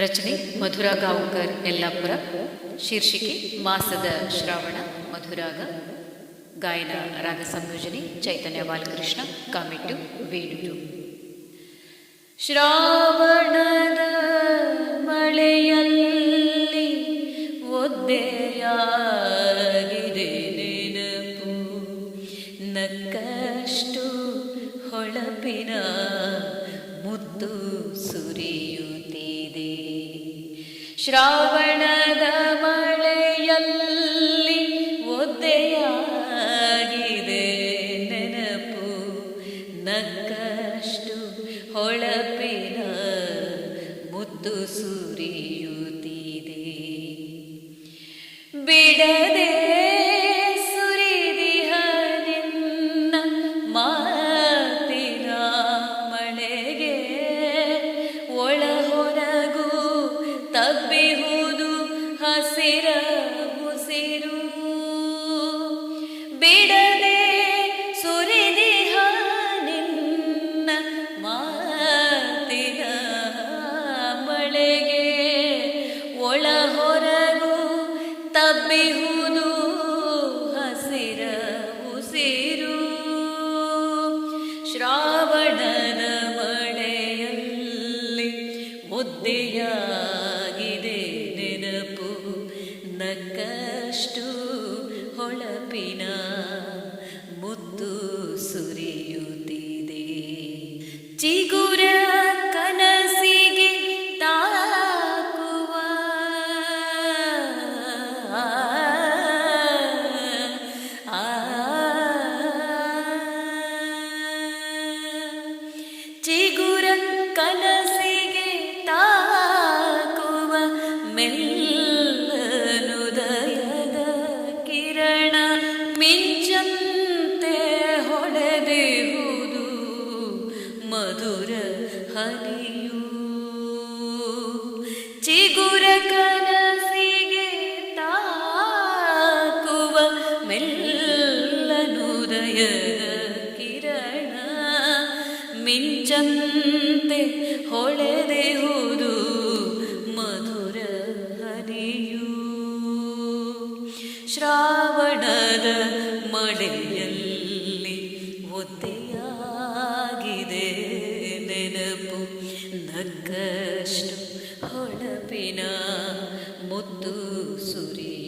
ರಚನೆ ಮಧುರ ಗಾಂವ್ಕರ್ ಯಲ್ಲಾಪುರ, ಶೀರ್ಷಿಕೆ ಮಾಸದ ಶ್ರಾವಣ, ಮಧುರಾಗ, ಗಾಯನ ರಾಗ ಸಂಯೋಜನೆ ಚೈತನ್ಯ ಬಾಲಕೃಷ್ಣ ಕಾಮೆಟ್ಟು ವೇಣೂರು ಶ್ರಾವಣದ ಮಳೆಯಲ್ಲಿ ಒದ್ದೆಯಾಗಿದೆ ನೆನಪು ನಕ್ಕಷ್ಟು ಹೊಳಪಿನ ಮುದ್ದು ಸುರಿಯುತ್ತಿದೆ. ಶ್ರಾವಣದ ಮಳೆಯಲ್ಲಿ ಒದ್ದೆಯಾಗಿದೆ ನೆನಪು. ನಕ್ಕಷ್ಟು ಹೊಳಪಿನ ಮುದ್ದು ಸುರಿಯುತ್ತಿದೆ ತಬ್ಬಿಹುದು ಹಸಿರ ಉಸಿರು. ಬಿಡದೆ ಸುರಿದಿಹ ನಿನ್ನ ಮಾತಿನ ಮಳೆಗೆ. ಒಳ ಹೊರಗು ಹಸಿರ ಉಸಿರು. ಶ್ರಾವಣದ ನಕ್ಕಷ್ಟು ಹೊಳಪಿನ ಮುದ್ದು ಸುರಿಯುತ್ತಿದೆ. ಚಿಗುರ ಹನಿಯು ಚಿಗುರ ಕನಸಿಗೆ ತಾಕುವ ಮೆಲ್ಲನುದಯದ ಕಿರಣ. ಮಿಂಚಂತೆ ಹೊಳೆದೆಹುದು ಮಧುರ ಹರಿಯು ಶ್ರಾವಣದ ನಕ್ಕಷ್ಟು ಹೊಳಪಿನ ಮುದ್ದು ಸುರಿಯುತ್ತಿದೆ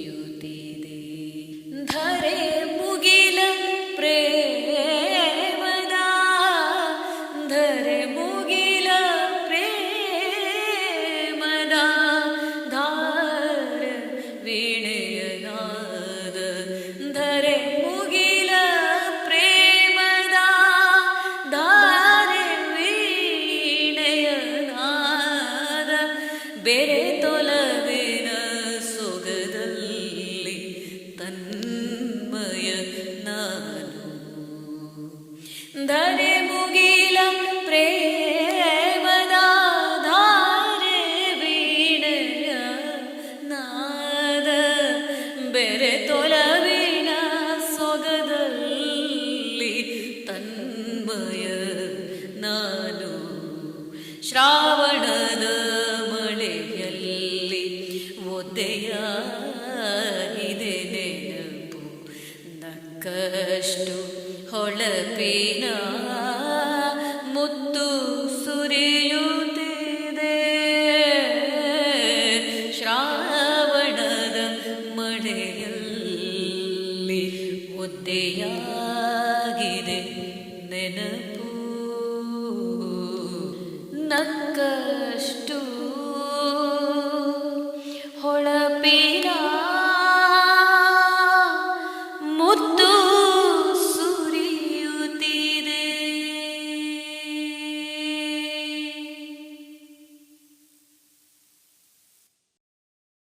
ತೊಲವಿನ ಸೊಗದಲ್ಲಿ ತನ್ಮಯ ನಾನು ಧರೆ ಮುಗಿಲ ಪ್ರೇಮದ ಧಾರೆ ವೀಣೆಯ ನಾದ ಬೆರೆ ತೊಲವಿನ ಸೊಗದಲ್ಲಿ ತನ್ಮಯ ನಾನು ಶ್ರಾವಣದ ನಕ್ಕಷ್ಟು ಹೊಳಪಿನ ಮುತ್ತು ಸುರಿಯುತ್ತಿದೆ. ಶ್ರಾವಣದ ಮಳೆಯಲ್ಲಿ ಒದ್ದೆಯಾಗಿದೆ ನೆನಪು. ನಕ್ಕಷ್ಟು ಹೊಳಪಿನ